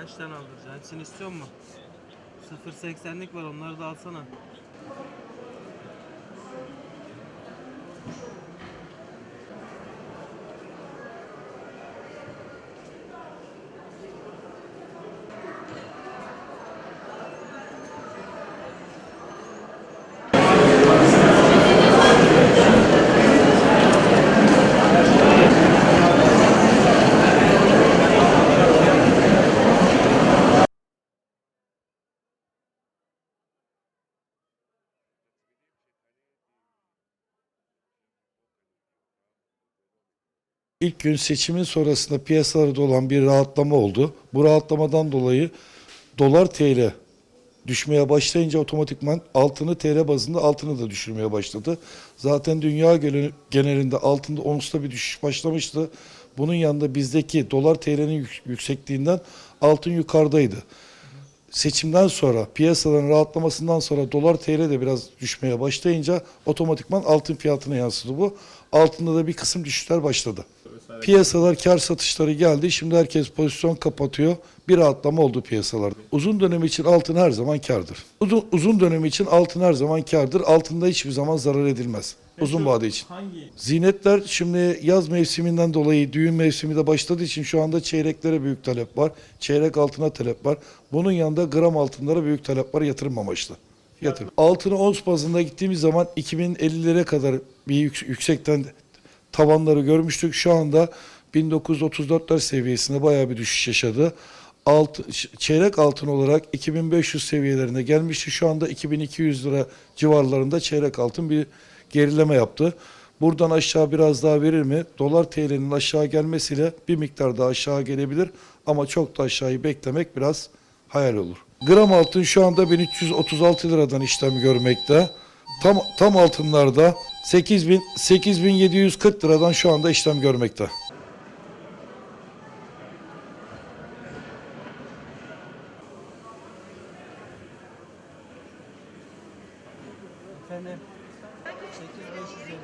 Kaç tane aldıracaksın? Hepsini istiyor musun? 0.80'lik var onları da alsana. İlk gün seçimin sonrasında piyasalarda olan bir rahatlama oldu. Bu rahatlamadan dolayı dolar TL düşmeye başlayınca otomatikman altını TL bazında altını da düşürmeye başladı. Zaten dünya gene- genelinde altında onsta bir düşüş başlamıştı. Bunun yanında bizdeki dolar TL'nin yük- yüksekliğinden altın yukarıdaydı. Seçimden sonra piyasaların rahatlamasından sonra dolar TL de biraz düşmeye başlayınca otomatikman altın fiyatına yansıdı bu. Altında da bir kısım düşüşler başladı. Piyasalar kar satışları geldi. Şimdi herkes pozisyon kapatıyor. Bir rahatlama oldu piyasalarda. Uzun dönem için altın her zaman kardır. Uzun, uzun dönem için altın her zaman kardır. Altında hiçbir zaman zarar edilmez. Uzun vade için. Hangi Zinetler şimdi yaz mevsiminden dolayı düğün mevsimi de başladığı için şu anda çeyreklere büyük talep var. Çeyrek altına talep var. Bunun yanında gram altınlara büyük talep var yatırım amaçlı. Yatırım. Altını ons bazında gittiğimiz zaman 2050'lere kadar bir yük- yüksekten tavanları görmüştük. Şu anda 1934'ler seviyesinde bayağı bir düşüş yaşadı. Alt, çeyrek altın olarak 2500 seviyelerine gelmişti. Şu anda 2200 lira civarlarında çeyrek altın bir gerileme yaptı. Buradan aşağı biraz daha verir mi? Dolar TL'nin aşağı gelmesiyle bir miktar daha aşağı gelebilir ama çok da aşağıyı beklemek biraz hayal olur. Gram altın şu anda 1336 liradan işlem görmekte. Tam tam altınlarda 8000 8740 liradan şu anda işlem görmekte. Efendim? 8550.